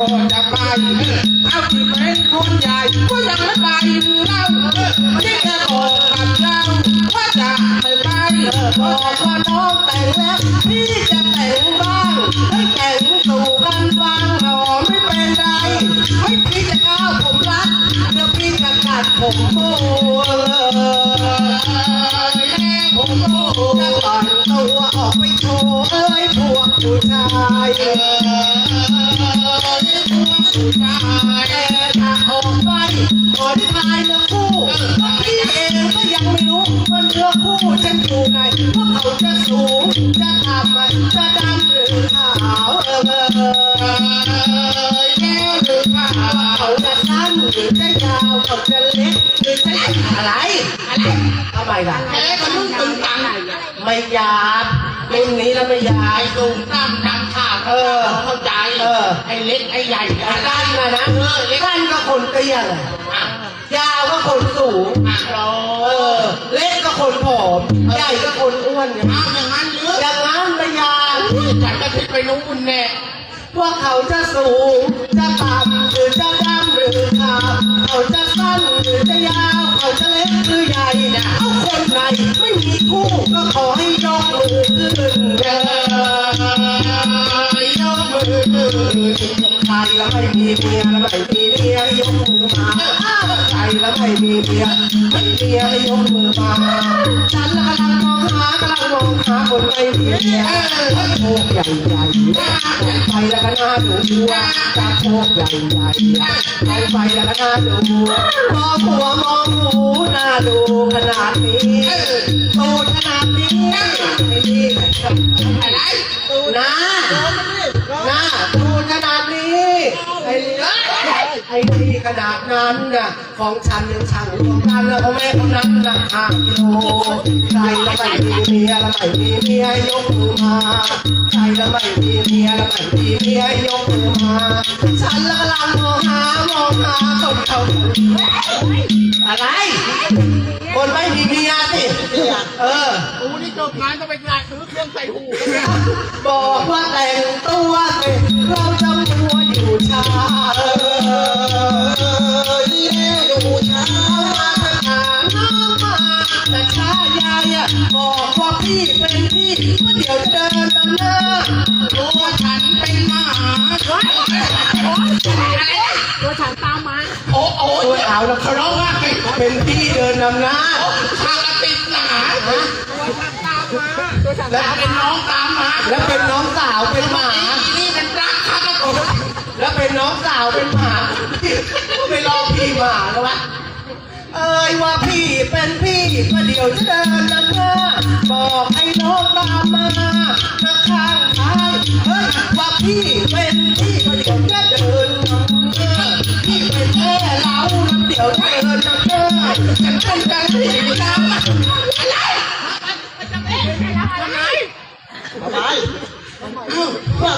ก็จะไปเอาที่เป็นคนใหญ่ก็ยังไม่ไปเล่าที่จะบอกกับเจ้าว่าจะไม่ไปบอกว่าน้องแต่งแล้วพี่จะแต่งบ้างให้แต่งสู่กันฟังหอไม่เป็นไรให้พี่จะก้าวผมรักเดี๋ยวพี่จะกัดผมโบแล้วผมโบจะต่อนตัวออกไปโชว์เอ้ยพวกผู้ชาย ถ้าออกไปขอทายเนื้อคู่พี่เองก็ยังไม่รู้ว่าเนื้อคู่ฉันอยู่ไหนว่าเขาจะสูงจะต่ำจะดำหรือขาวเออเออแก้วหรือขาวเขาจะสั้นหรือจะยาวเขาจะเล็กหรือจะอะไรอะไรทำไมล่ะแกก็นุ่งตึงตังไม่หยาบรุ่นนี้แล้วไม่หยาไอ้บตุงตั้มดำขาวเออเข้าใจ ออไอ้เล็กไอ้ใหญ่แต่ก้านนะนะเออเล็กก้านก็คนเตี้ยเลยอะยาวก็คนสูงอะรอเออ เล็กก็คนผอม ใหญ่ก็คนอ้วนเนี่ยเอาอย่างนั้นหรืออย่างนั้นไม่หยาบฉันจะคิดไปนู้นแน่พวกเขาจะสูงจะต่ำหรือจะดำหรือขาวเขาจะสั้นหรือจะยาว เขาจะเล็กหรือใหญ่เอาคนไหนไม่มีคู่ก็ขอให้ยกมือขึ้นเด้อ นใครแล้วไม่มีเมียแล้วไม่มีเมียยกมือมาใครแล้วไม่มีเมียไม่มีเมียยกมือมาฉันกำลังมองหากำลังมองหาคนไม่มีเมียโชคใหญ่ใหญ่ไปแล้วก็น่าดูจากโชคใหญ่ใหญ่ไปไปแล้วก็น่าดูมองหัวมองหูน่าดูขนาดนี้ตูดขนาดนี้ไอ้นี่อะไรนะนะตูดนาดนี้ ไอ้นี่ไอ้นี่ขนาดนั้นน่ะของฉันยังช่างรวมกันแล้วพ่อแม่คนนั้นน่ะห้ากิโลใครล้วไม่มีเมียล้วไม่มีเมียยกมือมาใครล้วไม่มีเมียล้วไม่มีเมียยกมือมา ฉันละกำลังมองหามองหาคนเขาอะไรคนไม่มีเมียสิเออกูนี่จบงานต้องไปกราซื้อเครื่องใส่หูบอกว่าแต่งตัวเราจำตัวอยู่ชาเราแต่ชายายอะ บอกว่าพี่เป็นพี่ว่าเดี๋ยวเดินนำหน้าตัวฉันเป็นหมาโอะไรตัวฉันตามมาโอ้โอ้ตัวเอาแล้วเขาเขาร้องว่าเป็นพี่เดินนำหน้าชาลติดหนาตัวฉันตามมาแล้วเป็นน้องตามมาแล้วเป็นน้องสาวเป็นหมา เป็นน้องสาวเป็นหมาไปรอพี่หมาแล้ววะเอ้ยว่าพี่เป็นพี่ก็เดี๋ยวจะเดินนำหน้าบอกให้น้องตามมามาข้างท้ายเฮ้ยว่าพี่เป็นพี่ก็เดี๋ยวจะเดินนำหน้าพี่เป็นแม่เราล้วเดี๋ยวจะเดินนำหน้าฉันเป็นใจพี่นำอะ